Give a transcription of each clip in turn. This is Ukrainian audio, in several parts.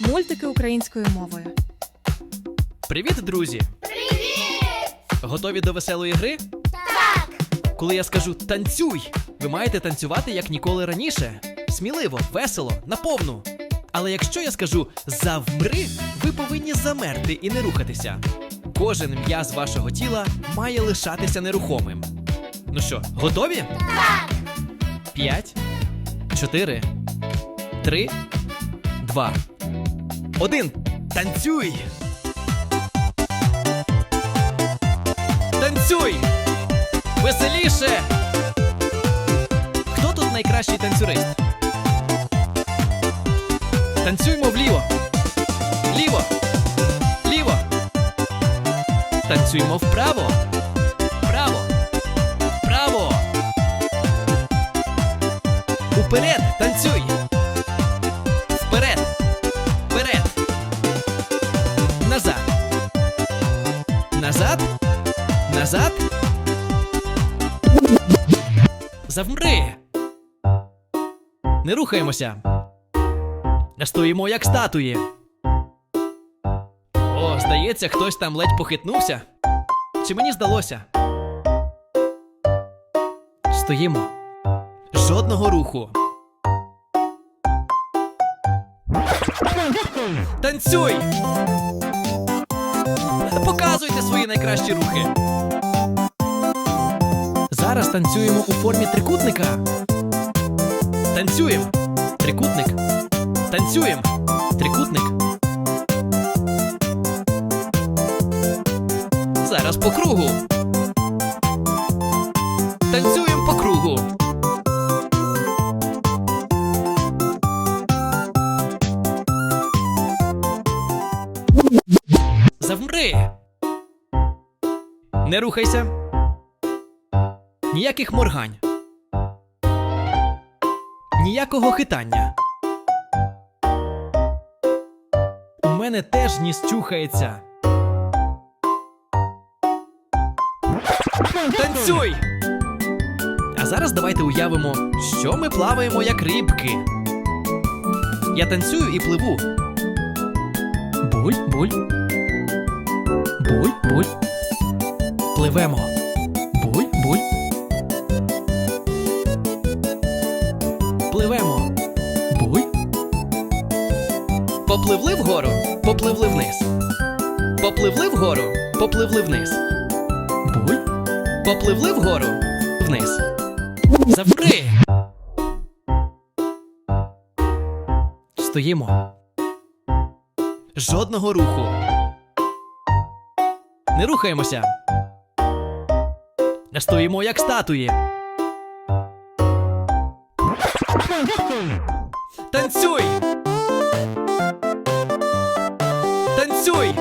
Мультики українською мовою. Привіт, друзі! Привіт! Готові до веселої гри? Так! Коли я скажу танцюй, ви маєте танцювати як ніколи раніше. Сміливо, весело, наповну. Але якщо я скажу завмри, ви повинні замерти і не рухатися. Кожен м'яз вашого тіла має лишатися нерухомим. Ну що, готові? Так! П'ять, чотири, три, два, один. Танцюй! Танцюй! Веселіше! Хто тут найкращий танцюрист? Танцюймо вліво. Ліво. Ліво. Танцюймо вправо. Право. Право. Уперед. Танцюй. Назад. Назад. Завмри. Не рухаємося. Стоїмо як статуї. О, здається, хтось там ледь похитнувся. Чи мені здалося? Стоїмо. Жодного руху. Танцюй! Найкращі рухи. Зараз танцюємо у формі трикутника. Танцюємо. Трикутник. Танцюємо. Трикутник. Зараз по кругу. Танцюємо по кругу. Не рухайся. Ніяких моргань. Ніякого хитання. У мене теж ніс чухається. Танцюй! А зараз давайте уявимо, що ми плаваємо як рибки. Я танцюю і пливу. Буль, буль. Буль, буль. Пливемо. Буль, буль. Пливемо. Буль. Попливли вгору, попливли вниз. Попливли вгору, попливли вниз. Буль. Попливли вгору, вниз. Завмри. Стоїмо. Жодного руху. Не рухаємося. Не стоїмо як статуї. Танцюй! Танцюй!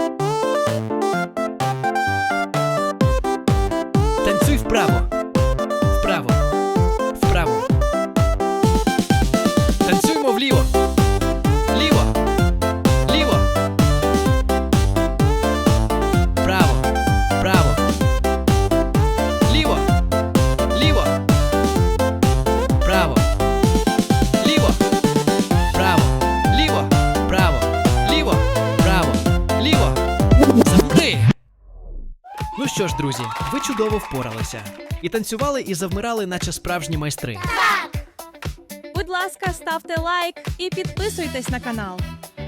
Що ж, друзі, ви чудово впоралися. І танцювали, і завмирали, наче справжні майстри. Будь ласка, ставте лайк і підписуйтесь на канал.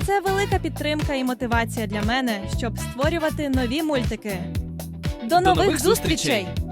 Це велика підтримка і мотивація для мене, щоб створювати нові мультики. До, нових, нових зустрічей! зустрічей!